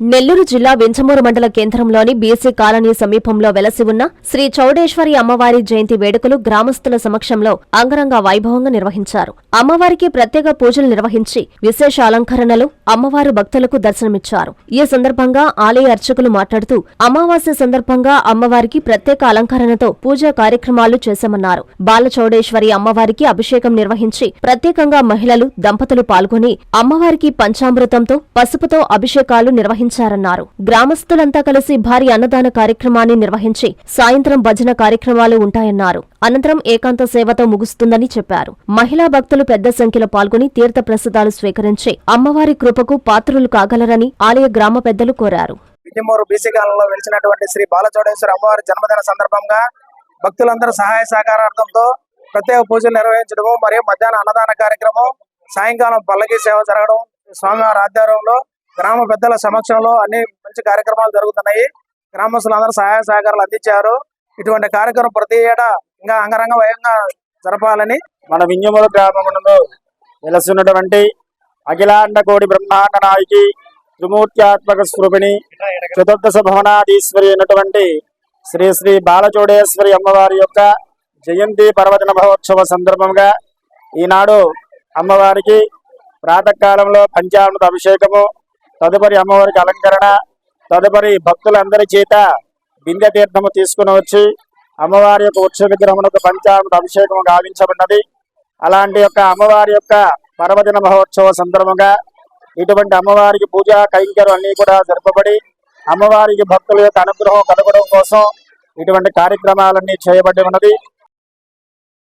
నెల్లూరు జిల్లా వింజమూరు మండల కేంద్రంలోని బీసీ కాలనీ సమీపంలో వెలసి ఉన్న శ్రీ చౌడేశ్వరి అమ్మవారి జయంతి వేడుకలు గ్రామస్తుల సమక్షంలో అంగరంగ వైభవంగా నిర్వహించారు. అమ్మవారికి ప్రత్యేక పూజలు నిర్వహించి విశేష అలంకరణలు అమ్మవారు భక్తులకు దర్శనమిచ్చారు. ఈ సందర్భంగా ఆలయ అర్చకులు మాట్లాడుతూ అమావాస్య సందర్భంగా అమ్మవారికి ప్రత్యేక అలంకరణతో పూజా కార్యక్రమాలు చేశామన్నారు. బాలచౌడేశ్వరి అమ్మవారికి అభిషేకం నిర్వహించి ప్రత్యేకంగా మహిళలు దంపతులు పాల్గొని అమ్మవారికి పంచామృతంతో పసుపుతో అభిషేకాలు నిర్వహించారన్నారు. గ్రామస్తులంతా కలిసి భారీ అన్నదాన కార్యక్రమాన్ని నిర్వహించి సాయంత్రం భజన కార్యక్రమాలు ఉంటాయన్నారు. అనంతరం ఏకాంత సేవతో ముగుస్తుందని చెప్పారు. మహిళా భక్తులు పెద్ద సంఖ్యలో పాల్గొని తీర్థ ప్రసాదాలు స్వీకరించి అమ్మవారి కృపకు పాత్రులు కాగలరని ఆలయ గ్రామ పెద్దలు కోరారు. విజయమూరు బీసీ కాలంలో వెలిచినటువంటి శ్రీ బాలచౌడేశ్వరి అమ్మవారి జన్మదిన సందర్భంగా భక్తులందరూ సహాయ సహకారార్థంతో ప్రత్యేక పూజలు నిర్వహించడము మరియు మధ్యాహ్న అన్నదాన కార్యక్రమం సాయంకాలం పల్లకి సేవ జరగడం స్వామివారి ఆధ్వర్యంలో గ్రామ పెద్దల సమక్షంలో అన్ని మంచి కార్యక్రమాలు జరుగుతున్నాయి. గ్రామస్తులందరూ సహాయ సహకారాలు అందించారు. ఇటువంటి కార్యక్రమం ప్రతి ఏటా ఇంకా అంగరంగ వయంగా జరపాలని మన వింజమూల గ్రామంలో వెలసినటువంటి అఖిలాండ కోడి బ్రహ్మాండ నాయకి త్రిమూర్త్యాత్మక స్వరూపిణి చతుర్దశ భవనాధీశ్వరి అయినటువంటి శ్రీ శ్రీ బాలచోడేశ్వరి అమ్మవారి యొక్క జయంతి పర్వదిన మహోత్సవ సందర్భంగా ఈనాడు అమ్మవారికి ప్రాతకాలంలో పంచామృత అభిషేకము తదుపరి అమ్మవారికి అలంకరణ తదుపరి భక్తులందరి చేత బిందె తీర్థము తీసుకుని వచ్చి అమ్మవారి యొక్క ఉత్సవ విగ్రహమునకు పంచామృత అభిషేకం గావించబడినది. అలాంటి యొక్క అమ్మవారి యొక్క పర్వదిన మహోత్సవ సందర్భంగా ఇటువంటి అమ్మవారికి పూజా కైంకర్యం అన్ని కూడా జరపబడి అమ్మవారికి భక్తుల యొక్క అనుగ్రహం కలగడం కోసం ఇటువంటి కార్యక్రమాలన్నీ చేయబడి ఉన్నది.